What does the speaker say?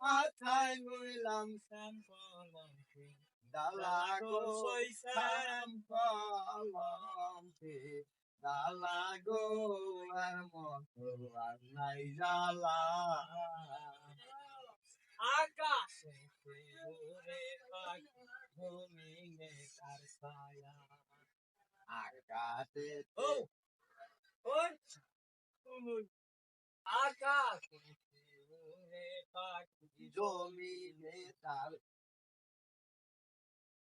মাথায় লইলাম সাম কলঙ্কে দালা গো সাম কলঙ্কে দালা গো এর মতো আর নাই জ্বালা। আকাশে উড়ে ঘুমিয়ে তার ছায়া। আকাশে ও আকাশে উড়ে পাখি জমিনে তার